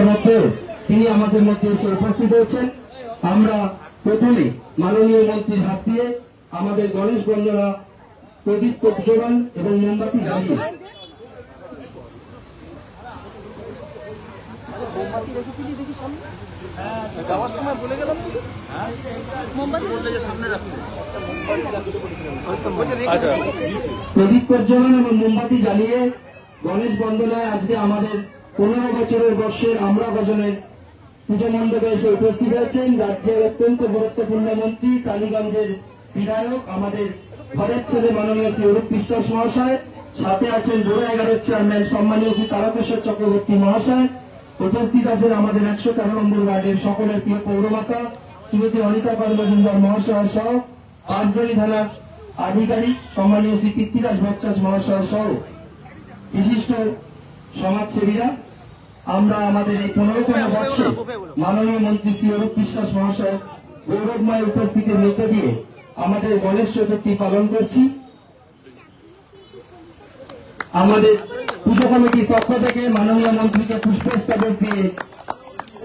ব্যস্ততার মধ্যে তিনি আমাদের মধ্যে এসে উপস্থিত হয়েছেন। আমরা প্রথমে মাননীয় মন্ত্রীর হাত দিয়ে আমাদের গণেশ বন্দনা প্রদীপ প্রজ্বলন এবং মোমবাতি জ্বালিয়ে মোমবাতি রেখেছিলি দেখি সামনে? যাওয়ার সময় বলে গেলাম মোমবাতি প্রদীপ প্রজ্বলন এবং মোমবাতি জ্বালিয়ে গণেশ বন্দনায় আজকে আমাদের পনেরো বছরের বর্ষে আমরা ভজনের পুজো মণ্ডপে এসে উপস্থিত হয়েছেন রাজ্যের অত্যন্ত গুরুত্বপূর্ণ মন্ত্রী, কালীগঞ্জের বিধায়ক, আমাদের ঘরের ছেলে মাননীয় শ্রী অরূপ বিশ্বাস মহাশয়, সাথে আছেন জোড়া এগারোর চেয়ারম্যান সম্মানীয় শ্রী তারকেশ্বর চক্রবর্তী মহাশয়। উপস্থিত আছেন আমাদের একশো তেরো নম্বর ওয়ার্ডের সকলের প্রিয় পৌরমাতা, শ্রীমতী অনিতা কর্মজুমদার মহাশয় সহ পাঁচজনী থানার আধিকারিক, সম্মানীয় শ্রী কীর্তিরাজ ভট্টাচ মহাশয় সহ বিশিষ্ট সমাজসেবীরা আমরা আমাদের এই পনেরোতম বর্ষে মাননীয় মন্ত্রী শ্রী অরূপ বিশ্বাস মহাশয় গৌরবময় উপস্থিতির মধ্য দিয়ে আমাদের গণেশ চতুর্থী পালন করছি। আমাদের পুজো কমিটির পক্ষ থেকে মাননীয় মন্ত্রীকে পুষ্পস্তবক দিয়ে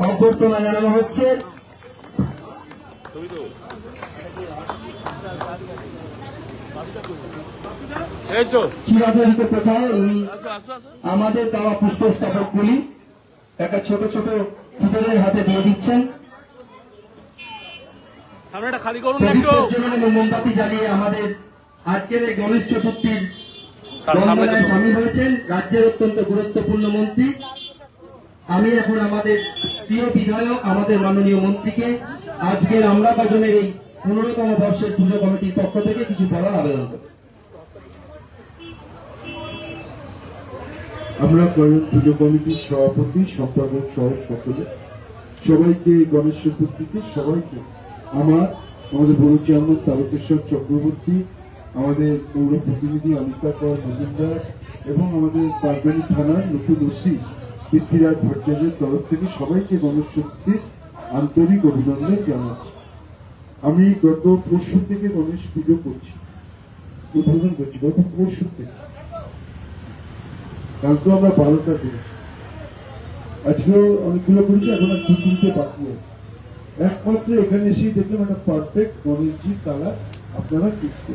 অভ্যর্থনা জানানো হচ্ছে। চিরাচরিত প্রথায় উনি আমাদের দেওয়া পুষ্পস্তবকগুলি একটা ছোট ছোট পুজোদের হাতে দিয়ে দিচ্ছেন। মোমবাতি জ্বালিয়ে আমাদের আজকের এই গণেশ চতুর্থীর সামিল হয়েছেন রাজ্যের অত্যন্ত গুরুত্বপূর্ণ মন্ত্রী। আমি এখন আমাদের প্রিয় বিধায়ক আমাদের মাননীয় মন্ত্রীকে। আজকের আমরা বাজনের এই পনেরোতম বর্ষের পুজো কমিটির পক্ষ থেকে কিছু বলার আবেদন আমরা কয়েক পুজো কমিটির সভাপতি, সম্পাদক সহ সকলে। সবাইকে গণেশ চতুর্থীতে সবাইকে আমার, আমাদের বড় চেয়ারম্যান তারকেশ্বর চক্রবর্তী, আমাদের পৌর প্রতিনিধি অনিতা কর মজুমদার এবং আমাদের পাঁচজনী থানার নতুন ওসি পৃথ্বীরাজ ভট্টাচার্যের তরফ থেকে সবাইকে গণেশ চতুর্থীর আন্তরিক অভিনন্দন জানাচ্ছি। আমি গত পরশু থেকে গণেশ পুজো করছি। উদ্বোধন করছি গত পরশু থেকে। কালকে আমরা বারোটা করেছি আজকেও অনেকগুলো করেছি, এখন আর দু তিনটে বাকি আছে। একমাত্র এখানে এসেই দেখলাম একটা পারফেক্ট গণেশজি কালার আপনারা কিনতে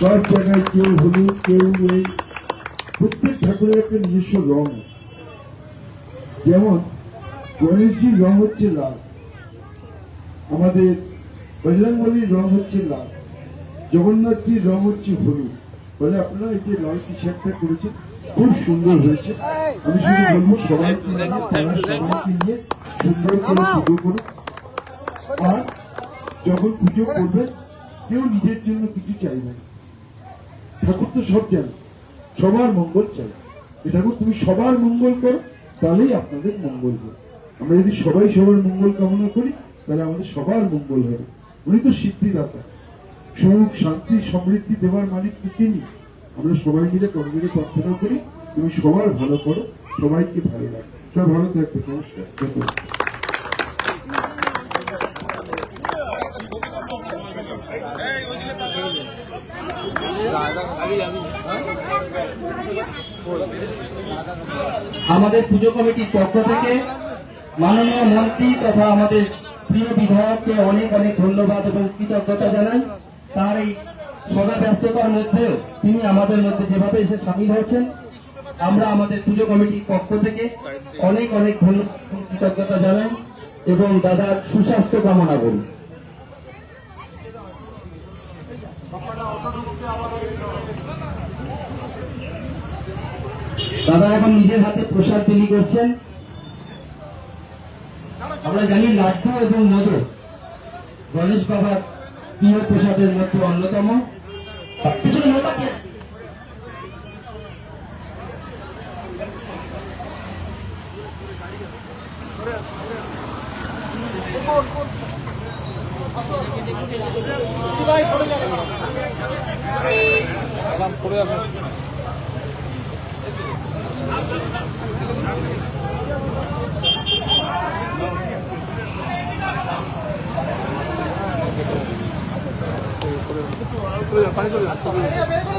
সব জায়গায় কেউ হলুদ, কেউ এই প্রত্যেক ঠাকুরের একটা নিজস্ব রং। যেমন গণেশজির রং হচ্ছে লাল। আমাদের বজরংবলীর রং হচ্ছে লাল জগন্নাথজির রং হচ্ছে হলুদ। বলে আপনারা এই যে লাল টি শার্টটা করেছেন খুব সুন্দর হয়েছে। আমি শুধু বলব সবাইকে নিয়ে তারা সবাইকে নিয়ে সুন্দর করে পুজো করুন। আর যখন পুজো করবেন কেউ নিজের জন্য কিছু চাইবে না। ঠাকুর তো সব জানে সবার মঙ্গল চাই এ ঠাকুর তুমি সবার মঙ্গল করো তাহলেই আপনাদের মঙ্গল হবে। আমরা যদি সবাই সবার মঙ্গল কামনা করি তাহলে আমাদের সবার মঙ্গল হবে। উনি তো সিদ্ধিদাতা। সুখ, শান্তি, সমৃদ্ধি দেওয়ার মালিক তো তিনি। আমরা সবাই মিলে কর্মীকে প্রার্থনা করি, তুমি সবার ভালো করো, সবাইকে ভালো লাগে সবাই ভালো থাকবে, নমস্কার আমাদের পুজো কমিটির পক্ষ থেকে মাননীয় মন্ত্রী তথা আমাদের প্রিয় বিধায়ককে অনেক অনেক ধন্যবাদ এবং কৃতজ্ঞতা জানাই। তার এই সদা ব্যস্ততার মধ্যেও তিনি আমাদের মধ্যে যেভাবে এসে সামিল হয়েছেন, আমরা আমাদের পুজো কমিটির পক্ষ থেকে অনেক অনেক ধন্যবাদ কৃতজ্ঞতা জানাই এবং দাদার সুস্বাস্থ্য কামনা করি। দাদা এখন নিজের হাতে প্রসাদ তৈরি করছেন। আমরা জানি লাড্ডু এবং মধু। গণেশ বাবার প্রিয় প্রসাদের মধ্যে অন্যতম। পিছনে মোমবাতি あり。